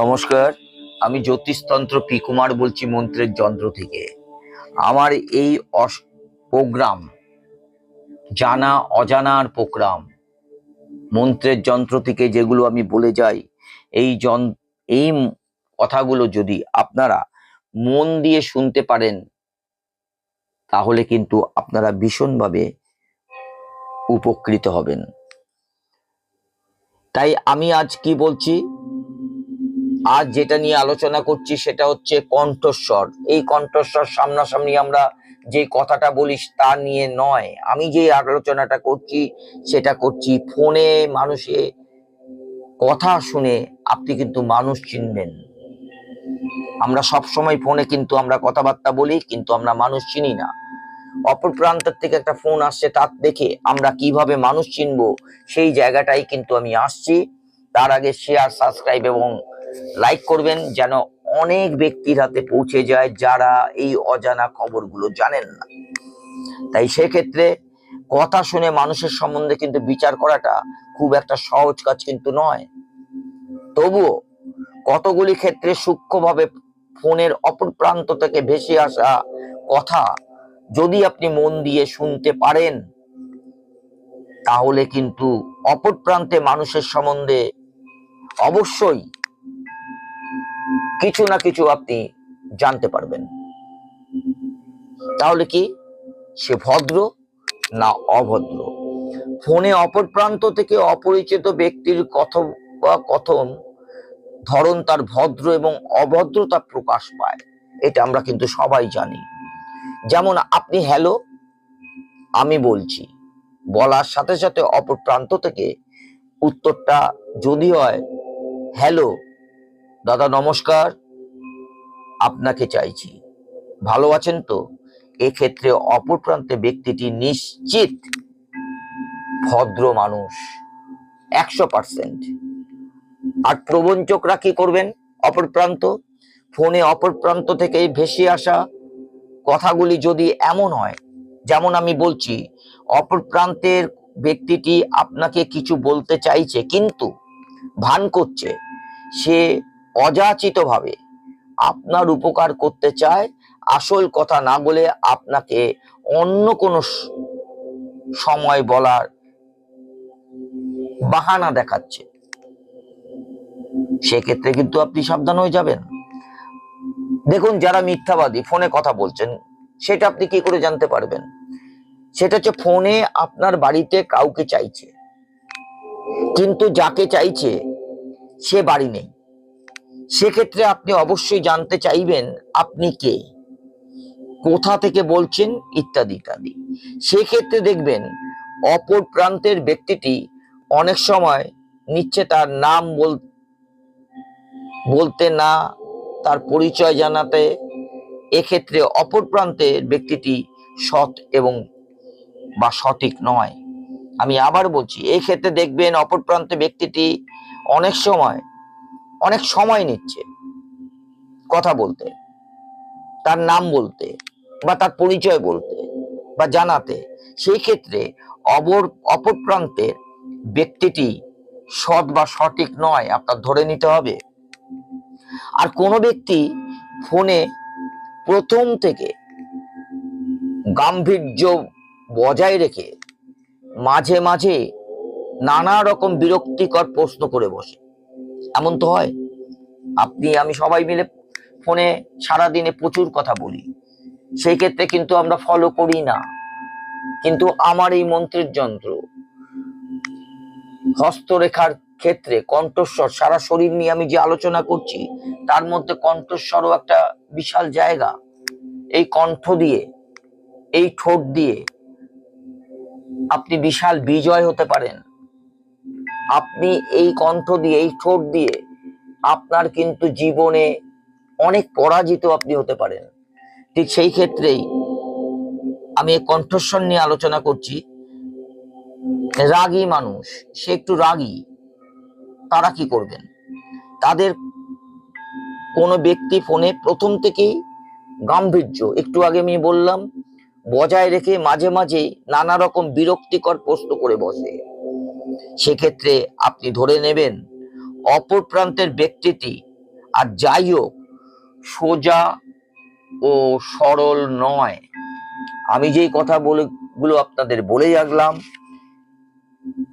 নমস্কার, আমি জ্যোতিষতন্ত্র পি কুমার বলছি মন্ত্রের যন্ত্র থেকে। আমার এই প্রোগ্রাম, জানা অজানার প্রোগ্রাম, মন্ত্রের যন্ত্র থেকে যেগুলো আমি বলে যাই, এই এই কথাগুলো যদি আপনারা মন দিয়ে শুনতে পারেন, তাহলে কিন্তু আপনারা ভীষণভাবে উপকৃত হবেন। তাই আমি আজ কি বলছি? আজ যেটা নিয়ে আলোচনা করছি সেটা হচ্ছে কণ্ঠস্বর। এই কণ্ঠস্বর সামনাসামনি আমরা যে কথাটা বলিস তা নিয়ে নয়। আমি যে আলোচনাটা করছি সেটা করছি ফোনে মানুষে কথা শুনে আপনি কিন্তু মানুষ চিনবেন। আমরা সব সময় ফোনে কিন্তু আমরা কথাবার্তা বলি কিন্তু আমরা মানুষ চিনি না। অপর প্রান্তের থেকে একটা ফোন আসছে তার দেখে আমরা কীভাবে মানুষ চিনবো? সেই জায়গাটাই কিন্তু আমি আসছি। তার আগে শেয়ার সাবস্ক্রাইব এবং লাইক করবেন যেন অনেক ব্যক্তির হাতে পৌঁছে যায় যারা এই অজানা খবরগুলো জানেন না। তাই সেক্ষেত্রে কথা শুনে মানুষের সম্বন্ধে কিন্তু বিচার করাটা খুব একটা সহজ কাজ কিন্তু নয়। তবুও কতগুলি ক্ষেত্রে সূক্ষ্মভাবে ফোনের অপর প্রান্ত থেকে ভেসে আসা কথা যদি আপনি মন দিয়ে শুনতে পারেন, তাহলে কিন্তু অপর প্রান্তে মানুষের সম্বন্ধে অবশ্যই কিছু না কিছু আপনি জানতে পারবেন। তাহলে কি সে ভদ্র না অভদ্র? ফোনে অপর প্রান্ত থেকে অপরিচিত ব্যক্তির কথোপকথন ধরন তার ভদ্র এবং অভদ্রতা প্রকাশ পায়। এটা আমরা কিন্তু সবাই জানি। যেমন আপনি হ্যালো, আমি বলছি। বলার সাথে সাথে অপর প্রান্ত থেকে উত্তরটা যদি হয়, হ্যালো, দাদা নমস্কার, আপনাকে চাইছি। ভালো আছেন তো? এক্ষেত্রে অপর প্রান্তে ব্যক্তিটি নিশ্চিত ভদ্র মানুষ, একশো পার্সেন্ট। আর প্রবঞ্চকরা কি করবেন অপর প্রান্ত? ফোনে অপর প্রান্ত থেকে ভেসে আসা কথাগুলি যদি এমন হয়, যেমন আমি বলছি, অপর প্রান্তের ব্যক্তিটি আপনাকে কিছু বলতে চাইছে, কিন্তু ভান করছে, সে অযাচিতভাবে আপনার উপকার করতে চায়, আসল কথা না বলে আপনাকে অন্য কোনো সময় বলার বাহানা দেখাচ্ছে। সেক্ষেত্রে কিন্তু আপনি সাবধান হয়ে যাবেন। দেখুন, যারা মিথ্যাবাদী, ফোনে কথা বলছেন, সেটা আপনি কি করে জানতে পারবেন? সেটা হচ্ছে ফোনে আপনার বাড়িতে কাউকে চাইছে, কিন্তু যাকে চাইছে, সে বাড়ি নেই। সেক্ষেত্রে আপনি অবশ্যই জানতে চাইবেন, আপনি কে? কোথা থেকে বলছেন, ইত্যাদি ইত্যাদি। সেক্ষেত্রে দেখবেন, অপর প্রান্তের ব্যক্তিটি অনেক সময় নিচ্ছে তার নাম বল, বলতে না তার পরিচয় জানাতে, এক্ষেত্রে অপর প্রান্তের ব্যক্তিটি সৎ এবং বা সঠিক নয়। আমি আবার বলছি এই ক্ষেত্রে দেখবেন অপর প্রান্তে ব্যক্তিটি অনেক সময় অনেক সময় নিচ্ছে কথা বলতে, তার নাম বলতে বা তার পরিচয় বলতে বা জানাতে। সেই ক্ষেত্রে অপর অপর প্রান্তের ব্যক্তিটি সৎ বা সঠিক নয়, আপনার ধরে নিতে হবে। আর কোনো ব্যক্তি ফোনে প্রথম থেকে গাম্ভীর্য বজায় রেখে মাঝে মাঝে নানা রকম বিরক্তিকর প্রশ্ন করে বসে। এমন তো হয়? আপনি, আমি সবাই মিলে ফোনে সারাদিনে প্রচুর কথা বলি। সেই ক্ষেত্রে কিন্তু আমরা ফলো করি না। কিন্তু আমার এই মন্ত্রের যন্ত্র হস্তরেখার ক্ষেত্রে কণ্ঠস্বর, সারা শরীর নিয়ে আমি যে আলোচনা করছি, তার মধ্যে কণ্ঠস্বরও একটা বিশাল জায়গা। এই কণ্ঠ দিয়ে, এই ঠোঁট দিয়ে আপনি বিশাল বিজয় হতে পারেন। আপনি এই কণ্ঠ দিয়ে, এই ঠোঁট দিয়ে আপনার কিন্তু জীবনে অনেক পরাজিত আপনি হতে পারেন। ঠিক সেই ক্ষেত্রেই আমি কণ্ঠস্বর নিয়ে আলোচনা করছি। রাগী মানুষ, সে একটু রাগী। তারা কি করবেন? তাদের কোনো ব্যক্তি ফোনে প্রথম থেকেই গাম্ভীর্য, একটু আগে আমি বললাম, বজায় রেখে মাঝে মাঝে নানা রকম বিরক্তিকর প্রশ্ন করে বসে। সেক্ষেত্রে আপনি ধরে নেবেন, অপর প্রান্তের ব্যক্তিটি, আর যাই হোক, সোজা ও সরল নয়। আমি যেই কথা বলে গুলো আপনাদের বলে রাখলাম,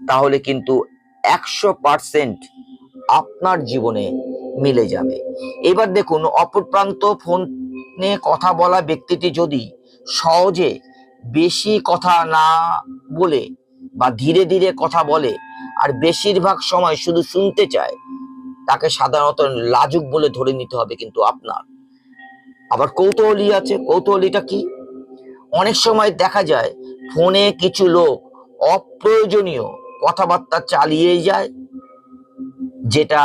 তাহলে কিন্তু একশো পার্সেন্ট আপনার জীবনে মিলে যাবে। এবার দেখুন, অপর প্রান্ত ফোনে কথা বলা ব্যক্তিটি যদি সহজে বেশি কথা না বলে বা ধীরে ধীরে কথা বলে আর বেশিরভাগ সময় শুধু শুনতে চায়, তাকে সাধারণত লাজুক বলে ধরে নিতে হবে কিন্তু আপনার। আবার কৌতূহলী আছে, কৌতূহলীটা কি? অনেক সময় দেখা যায় ফোনে কিছু লোক অপ্রয়োজনীয় কথাবার্তা চালিয়ে যায়, যেটা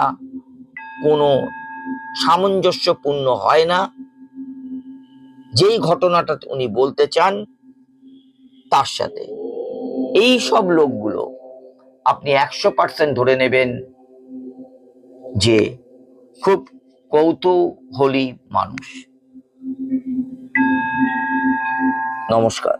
কোনো সামঞ্জস্যপূর্ণ হয় না। যেই ঘটনাটা উনি বলতে চান, তার সাথে। এই সব লোকগুলো আপনি একশো পার্সেন্ট ধরে নেবেন যে খুব কৌতূহলী মানুষ। নমস্কার।